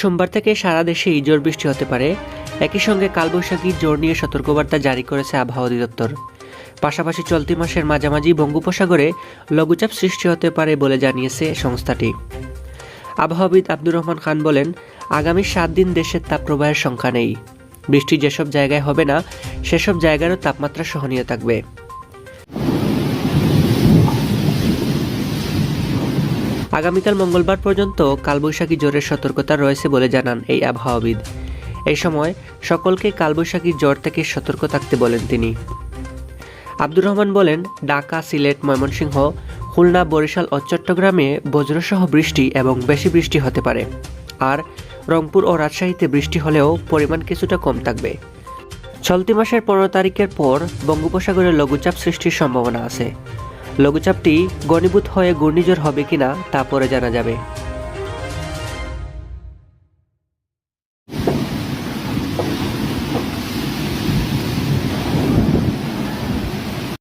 সোমবার থেকে সারা দেশে ইজোর বৃষ্টি হতে পারে। একই সঙ্গে কালবৈশাখী জোর নিয়ে সতর্কবার্তা জারি করেছে আবহাওয়া অধিদপ্তর। পাশাপাশি চলতি মাসের মাঝামাঝি বঙ্গোপসাগরে লঘুচাপ সৃষ্টি হতে পারে বলে জানিয়েছে সংস্থাটি। আবহাওয়াবিদ আব্দুর রহমান খান বলেন, আগামী সাত দিন দেশের তাপপ্রবাহের সংখ্যা নেই। বৃষ্টি যেসব জায়গায় হবে না, সেসব জায়গারও তাপমাত্রা সহনীয় থাকবে। আগামীকাল মঙ্গলবার পর্যন্ত কালবৈশাখী জ্বরের সতর্কতা রয়েছে বলে জানান এই আবহাওয়াবিদ। এই সময় সকলকে কালবৈশাখী জ্বর থেকে সতর্ক থাকতে বলেন তিনি। আব্দুর রহমান বলেন, ঢাকা, সিলেট, ময়মনসিংহ, খুলনা, বরিশাল ও চট্টগ্রামে বজ্রসহ বৃষ্টি এবং বেশি বৃষ্টি হতে পারে। আর রংপুর ও রাজশাহীতে বৃষ্টি হলেও পরিমাণ কিছুটা কম থাকবে। চলতি মাসের পনেরো তারিখের পর বঙ্গোপসাগরে লঘুচাপ সৃষ্টির সম্ভাবনা আছে। লঘুচাপটি ঘনীভূত হয়ে ঘূর্ণিঝড় হবে কিনা তা পরে জানা যাবে।